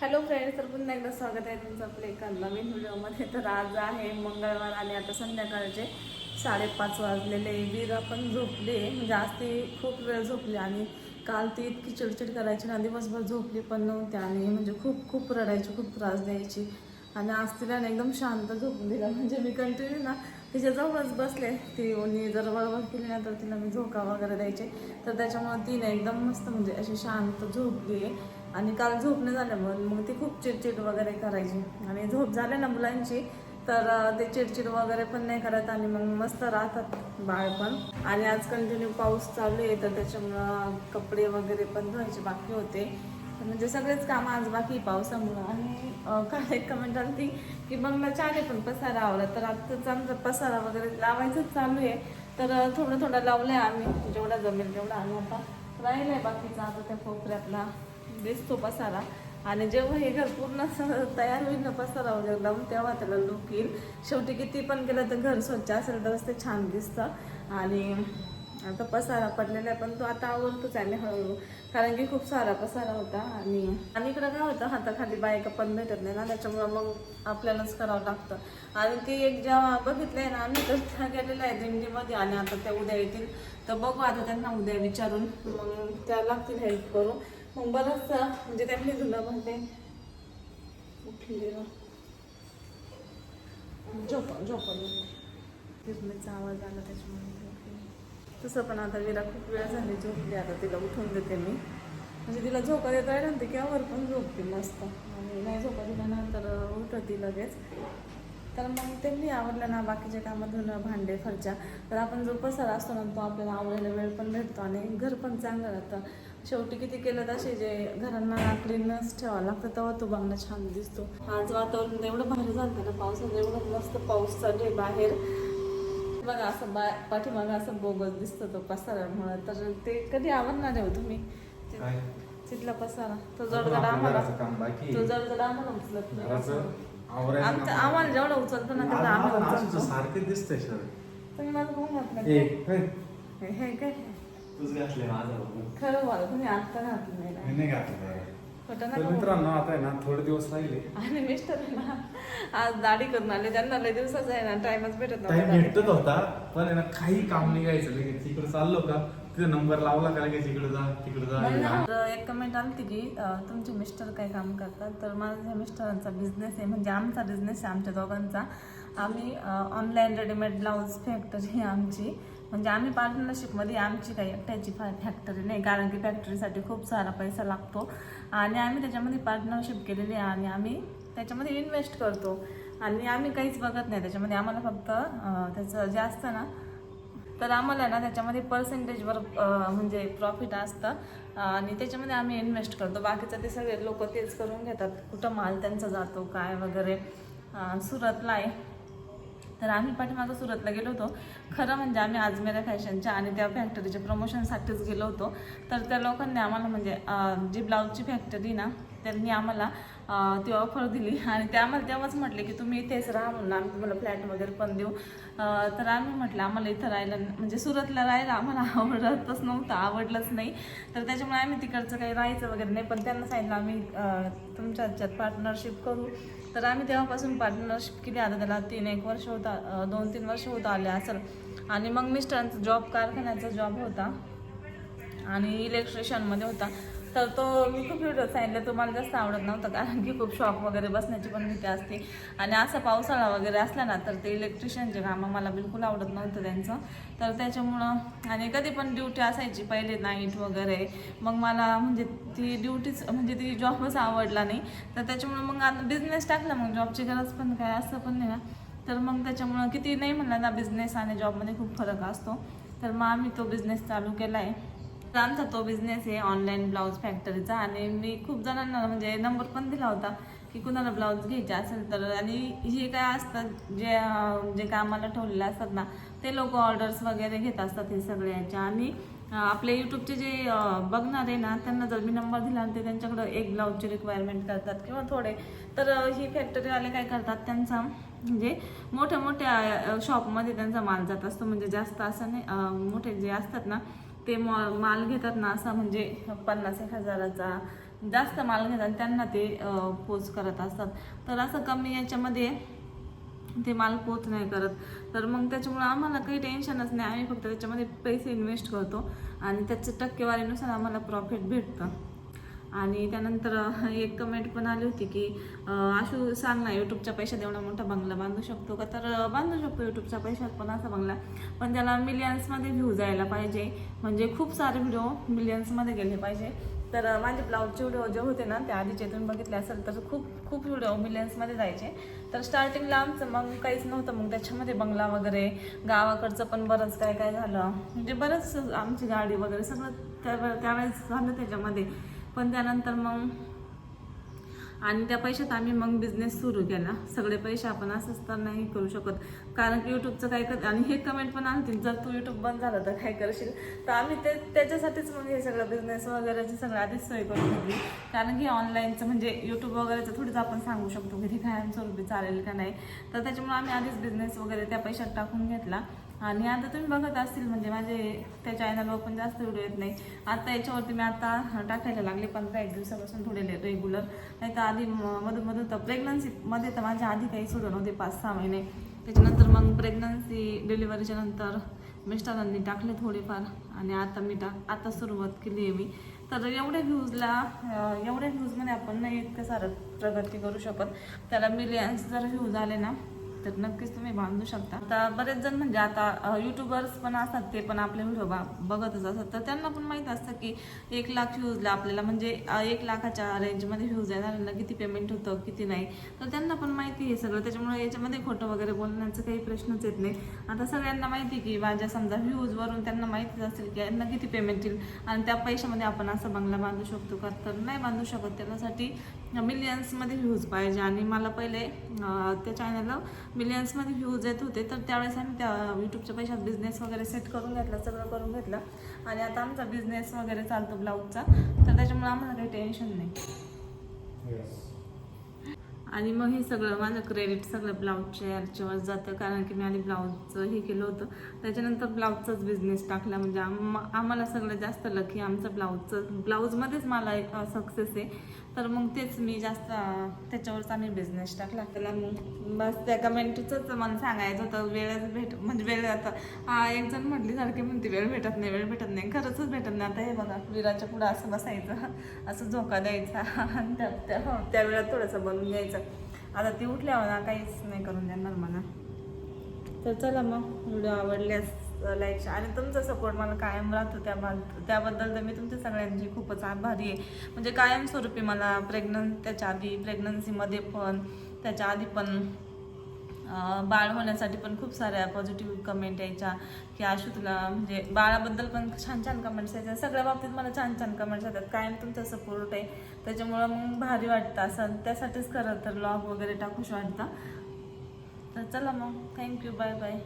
Hello friends तर पुन्हा एकदा स्वागत आहे तुमचं आपल्या एका नवीन व्हिडिओमध्ये. तर आज आहे मंगळवार आणि आता संध्याकाळचे साडेपाच वाजलेले वीरा पण झोपली आहे म्हणजे आज ती खूप वेळ झोपली आणि काल ती इतकी चिडचिड करायची ना दिवसभर झोपली पण नव्हती आणि म्हणजे खूप खूप रडायची खूप त्रास द्यायची. आणि आज तिला ना एकदम शांत झोपून दिला. म्हणजे मी कंटिन्यू ना तिच्याजवळच बसले. ती ओनी जर बरोबर केली ना तर तिला मी झोका वगैरे द्यायचे. तर त्याच्यामुळे ती ना एकदम मस्त म्हणजे अशी शांत झोपली आहे. आणि काल झोप नाही झाल्यामुळे मग ती खूप चिडचिड वगैरे करायची. आणि झोप झाली ना मुलांची तर ते चिडचिड वगैरे पण नाही करत आणि मग मस्त राहतात बाळ पण. आणि आज कंटिन्यू पाऊस चालू आहे तर त्याच्यामुळं कपडे वगैरे पण धुवायचे बाकी होते. म्हणजे सगळेच कामं आज बाकी पावसामुळं. आणि काय काल एक कमेंट आली ती की बंगला छान आहे पण पसारा आवला तर आत्ताच आमचा पसारा वगैरे लावायचंच चालू आहे. तर थोडं थोडं लावलं आहे आम्ही जेवढा जमेल तेवढा आणि आता राहिलं आहे बाकीचा आता त्या कोपऱ्यातला दिसतो पसारा. आणि जेव्हा हे घर पूर्ण असं तयार होईल ना पसारा वगैरे लावून तेव्हा त्याला लुक येईल. शेवटी किती पण केलं तर घर स्वच्छ असेल तरच ते छान दिसतं. आणि आता पसारा पडलेला आहे पण तो आता आवडतोच आहे हळूहळू. कारण की खूप सारा पसारा होता आणि आणि इकडं काय होतं हाताखाली बायका पण भेटत नाही ना त्याच्यामुळं मग आपल्यालाच करावं लागतं. आणि ती एक जेव्हा बघितलंय ना आम्ही तर त्या गेलेल्या आहे दिंडीमध्ये आणि आता त्या उद्या येतील. तर बघू आता त्यांना उद्या विचारून मग त्या लागतील हेल्प करू मग बरंच म्हणजे त्यांनी धुणं म्हणते. उठली झोप झोपली आवाज आला त्याच्यामुळे तसं पण आता विरा खूप वेळ झाली झोपली. आता तिला उठवून देते मी. म्हणजे तिला झोका देता येईल ना ती केव्हावर पण झोपते मस्त. आणि नाही झोका दिल्यानंतर ना लगेच. तर मग त्यांनी आवडलं ना बाकीच्या कामातून भांडे फरच्या. तर आपण जो पसारा असतो ना तो आपल्याला आवडायला वेळ पण भेटतो आणि घर पण चांगलं राहतं. शेवटी किती केलं तसे जे घरांना क्लीनच ठेवावं लागतं तेव्हा तो बंगला छान दिसतो. आज वातावरण एवढं भारी झालं ना पावसाचं एवढं मस्त पाऊस चालू आहे बाहेर. बघा असं बा पाठीमागं असं बोगस दिसतं तो पसारामुळं. तर ते कधी आवडणार आहे हो तुम्ही? तिथला पसारा. तो जडजड आम्हाला. तो जडजड आम्हाला उचलत नाही. आम्हाला जेवढं उचलतो ना तेवढं मला आम्हाला सारखं दिसतंय तुम्ही का? हे, हे हे काय? तूच घातले माझं बघून. खरं बोला तुम्ही आत्ता घातलं नाही मी ना. नाही घातलं खोटं तर नका बोलू. मित्रांनो आता आहे ना थोडे दिवस राहिले आणि मिस्टर आहे ना आज दाढी करून आले त्यांना लय दिवसाचा आहे ना टाइमच भेटत टाइम नव्हता भेटत होता पण आहे ना काही काम निघायचं लगेच तिकडे चाललो का तिथे नंबर लावला का लगेच इकडे जा तिकडे जा हे जा. तर एक कमेंट आली की अं, तुमचे मिस्टर काय काम करतात तर माझ्या मिस्टरांचा बिझनेस आहे म्हणजे आमचा बिझनेस आहे आमच्या दोघांचा आम्ही ऑनलाईन रेडीमेड ब्लाऊज फॅक्टरी आहे आमची. म्हणजे आम्ही पार्टनरशिपमध्ये आमची काही एकट्याची फॅक्टरी नाही कारण की फॅक्टरीसाठी खूप सारा पैसा लागतो. आणि आम्ही त्याच्यामध्ये पार्टनरशिप केलेली आहे आणि आम्ही त्याच्यामध्ये इन्व्हेस्ट करतो. आणि आम्ही काहीच बघत नाही त्याच्यामध्ये आम्हाला फक्त त्याचं जे असतं ना तर आम्हाला ना त्याच्यामध्ये पर्सेंटेजवर म्हणजे प्रॉफिट असतं. आणि त्याच्यामध्ये आम्ही इन्व्हेस्ट करतो. बाकीचं ते सगळे लोक तेच करून घेतात. कुठं माल त्यांचा जातो काय वगैरे. सुरतला आहे. तर आम्ही पाठीमागं सुरतला गेलो होतो. खरं म्हणजे आम्ही आजमेरा फॅशनच्या आणि त्या फॅक्टरीच्या प्रमोशनसाठीच गेलो होतो. तर त्या लोकांनी आम्हाला म्हणजे जी ब्लाऊजची फॅक्टरी ना त्यांनी आम्हाला ती ऑफर दिली. आणि ते आम्हाला तेव्हाच म्हटले की तुम्ही इथेच राहा म्हणून आम्ही तुम्हाला फ्लॅट वगैरे पण देऊ. तर आम्ही म्हटलं आम्हाला इथं राहायला म्हणजे सुरतला राहायला आम्हाला आवडतच नव्हतं आवडलंच नाही. तर त्याच्यामुळे आम्ही तिकडचं काही राहायचं वगैरे नाही पण त्यांना सांगितलं आम्ही तुमच्या ह्याच्यात पार्टनरशिप करू. तर आम्ही तेव्हापासून पार्टनरशिप केली. आता त्याला तीन एक वर्ष होता दोन तीन वर्ष होता आले असेल. आणि मग मिस्टरांचा जॉब कारखान्याचा जॉब होता. आणि इलेक्ट्रिशियनमध्ये होता. तर तो मी खूप व्हिडिओ सांगितलं तो मला जास्त आवडत नव्हतं कारण की खूप शॉप वगैरे बसण्याची पण भीती असते. आणि असं पावसाळा वगैरे असला ना तर ते इलेक्ट्रिशियनचे कामं मला बिलकुल आवडत नव्हतं त्यांचं. तर त्याच्यामुळं आणि कधी पण ड्युटी असायची पहिले नाईट वगैरे मग मला म्हणजे ती ड्युटीच म्हणजे ती जॉबच आवडला नाही. तर त्याच्यामुळं मग आता बिझनेस टाकला मग जॉबची गरज पण काय असं पण नाही ना. तर मग त्याच्यामुळं किती नाही म्हणलं ना बिझनेस आणि जॉबमध्ये खूप फरक असतो. तर मग आम्ही तो बिझनेस चालू केला आहे आमचा तो बिझनेस आहे ऑनलाईन ब्लाऊज फॅक्टरीचा आणि मी खूप जणांना म्हणजे नंबर पण दिला होता की कुणाला ब्लाऊज घ्यायचे असेल तर. आणि हे काय असतात जे जे कामाला ठेवलेले असतात ना ते लोक ऑर्डर्स वगैरे घेत असतात हे सगळ्याच्या आणि आपले यूट्यूबचे जे बघणारे बघणार आहे ना त्यांना जर मी नंबर दिला आणि ते त्यांच्याकडं एक ब्लाऊजची रिक्वायरमेंट करतात किंवा थोडे तर ही फॅक्टरीवाले काय करतात त्यांचा म्हणजे मोठ्या मोठ्या शॉपमध्ये त्यांचा माल जात असतो. म्हणजे जास्त असं नाही मोठे जे असतात ना ते मॉ माल घेतात ना असा म्हणजे पन्नास एक हजाराचा जास्त माल घेतात त्यांना ते पोच करत असतात. तर असं कमी याच्यामध्ये ते माल पोच नाही करत. तर मग त्याच्यामुळं आम्हाला काही टेन्शनच नाही. आम्ही फक्त त्याच्यामध्ये पैसे इन्व्हेस्ट करतो आणि त्याचं टक्केवारीनुसार आम्हाला प्रॉफिट भेटतं. आणि त्यानंतर एक कमेंट पण आली होती की आशू सांग ना यूट्यूबच्या पैशात एवढा मोठा बंगला बांधू शकतो का? तर बांधू शकतो यूट्यूबच्या पैशात पण असा बंगला. पण त्याला मिलियन्समध्ये व्ह्यू जायला पाहिजे. म्हणजे खूप सारे व्हिडिओ मिलियन्समध्ये गेले पाहिजे. तर माझे ब्लाऊजचे व्हिडिओ जे होते ना त्या आधीचे तुम्ही बघितले असेल तर खूप खूप व्हिडिओ मिलियन्समध्ये जायचे. तर स्टार्टिंगला आमचं मग काहीच नव्हतं. मग त्याच्यामध्ये बंगला वगैरे गावाकडचं पण बरंच काय काय झालं. म्हणजे बरंच आमची गाडी वगैरे सगळं त्या त्यावेळेस झालं त्याच्यामध्ये. पण त्यानंतर मग आणि त्या पैशात आम्ही मग बिझनेस सुरू केला. सगळे पैसे आपण असंच तर नाही करू शकत. कारण की यूट्यूबचं काय कर आणि हे कमेंट पण आणतील जर तू यूट्यूब बंद झाला तर काय करशील? तर आम्ही ते त्याच्यासाठीच मग हे सगळं बिझनेस वगैरेची सगळं आधीच सोय करून घेतली. कारण की ऑनलाईनचं म्हणजे यूट्यूब वगैरेचं थोडीच आपण सांगू शकतो की ते कायमस्वरूपी चालेल का नाही. तर त्याच्यामुळे आम्ही आधीच बिझनेस वगैरे त्या पैशात टाकून घेतला. आणि आता तुम्ही बघत असतील म्हणजे माझे त्या चॅनलवर पण जास्त व्हिडिओ येत नाही. आता याच्यावरती मी आता टाकायला लागले पंधरा एक दिवसापासून थोडे रेग्युलर नाही तर आधी म- मधून मधून तर प्रेग्नन्सीमध्ये तर माझ्या आधी काही सुरू नव्हते पाच सहा महिने. त्याच्यानंतर मग प्रेग्नन्सी डिलिव्हरीच्या नंतर मिस्टरांनी टाकले थोडेफार आणि आता मी टाक आता सुरुवात केली आहे मी. तर एवढ्या व्ह्यूजला एवढ्या व्ह्यूजमध्ये आपण नाही इतकं सारं प्रगती करू शकत. त्याला मिलियन्स जर व्ह्यूज आले ना तर नक्कीच तुम्ही बांधू शकता. आता बरेच जण म्हणजे आता युट्यूबर्स पण असतात ते पण आपले व्हिडिओ बघतच असतात. तर त्यांना पण माहीत असतं की एक लाख व्ह्यूजला आपल्याला म्हणजे एक लाखाच्या रेंजमध्ये व्ह्यूज येणार ना किती पेमेंट होतं किती नाही. तर त्यांना पण माहिती आहे सगळं. त्याच्यामुळे याच्यामध्ये खोटं वगैरे बोलण्याचं काही प्रश्नच येत नाही. आता सगळ्यांना माहिती आहे की माझ्या समजा व्ह्यूजवरून त्यांना माहितीच असेल की यांना किती पेमेंट येईल. आणि त्या पैशामध्ये आपण असं बंगला बांधू शकतो का? तर नाही बांधू शकत. त्याच्यासाठी मिलियन्समध्ये व्ह्यूज पाहिजे. आणि मला पहिले त्या चॅनलला मिलियन्समध्ये व्ह्यूज येत होते तर त्यावेळेस आम्ही त्या यूट्यूबच्या पैशात बिझनेस वगैरे सेट करून घेतला सगळं करून घेतलं. आणि आता आमचा बिझनेस वगैरे चालतो ब्लाऊजचा तर त्याच्यामुळे आम्हाला काही टेन्शन नाही. आणि मग हे सगळं माझं क्रेडिट सगळं ब्लाऊजच्या याच्यावर जातं कारण की मी आधी ब्लाऊजचं हे केलं होतं. त्याच्यानंतर ब्लाऊजचाच बिझनेस टाकला म्हणजे आम आम्हाला सगळं जास्त लकी आमचं ब्लाऊजचं ब्लाऊजमध्येच मला एक सक्सेस आहे. तर मग तेच मी जास्त त्याच्यावरच आम्ही बिझनेस टाकला. त्याला मग बस त्या कमेंटचंच मला सांगायचं होतं वेळच भेट म्हणजे वेळ आता हा एक जण म्हटली सारखी म्हणते वेळ भेटत नाही वेळ भेटत नाही खरंचच भेटत नाही. आता हे बघा विराच्या पुढं असं बसायचं असं झोका द्यायचा आणि त्या त्या हो, त्या वेळात थोडंसं बनवून घ्यायचं आता ती उठल्यावर ना काहीच नाही करून देणार मला. तर चला मग व्हिडिओ आवडल्यास लाईक आणि तुमचा सपोर्ट मला कायम राहतो त्या त्याबद्दल तर मी तुमच्या सगळ्यांची खूपच आभारी आहे. म्हणजे कायमस्वरूपी मला प्रेग्नन्स त्याच्या आधी प्रेग्नन्सीमध्ये पण त्याच्या आधी पण बाळ होण्यासाठी पण खूप साऱ्या पॉझिटिव्ह कमेंट यायच्या की आशू तुला म्हणजे बाळाबद्दल पण छान छान कमेंट्स यायच्या. सगळ्या बाबतीत मला छान छान कमेंट्स येतात. कायम तुमचा सपोर्ट आहे. त्याच्यामुळं मग भारी वाटतं असं. त्यासाठीच खरं तर लॉग वगैरे टाकूशी वाटतं तर चला मग. Thank you bye bye